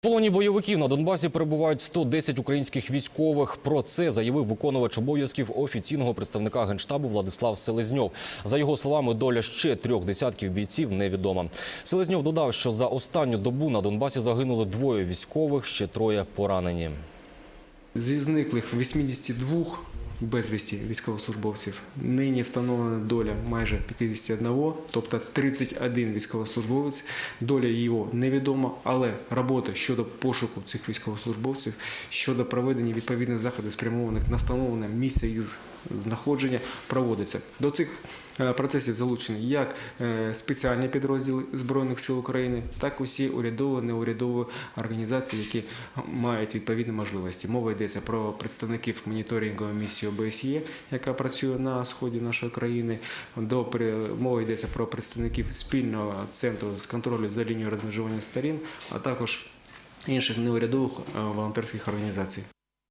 В полоні бойовиків на Донбасі перебувають 110 українських військових. Про це заявив виконувач обов'язків офіційного представника генштабу Владислав Селезньов. За його словами, доля ще трьох десятків бійців невідома. Селезньов додав, що за останню добу на Донбасі загинули двоє військових, ще троє поранені. Зі зниклих 82 безвісті військовослужбовців нині встановлена доля майже 51, тобто 31 військовослужбовець. Доля його невідома, але робота щодо пошуку цих військовослужбовців, щодо проведення відповідних заходів, спрямованих на встановлене місце їх знаходження, проводиться. До цих е, процесів залучені як е, спеціальні підрозділи Збройних сил України, так і усі урядові, неурядові організації, які мають відповідні можливості. Мова йдеться про представників моніторингової місії ОБСЄ, яка працює на сході нашої країни. Мова йдеться про представників спільного центру з контролю за лінією розмежування сторін, а також інших неурядових е, волонтерських організацій.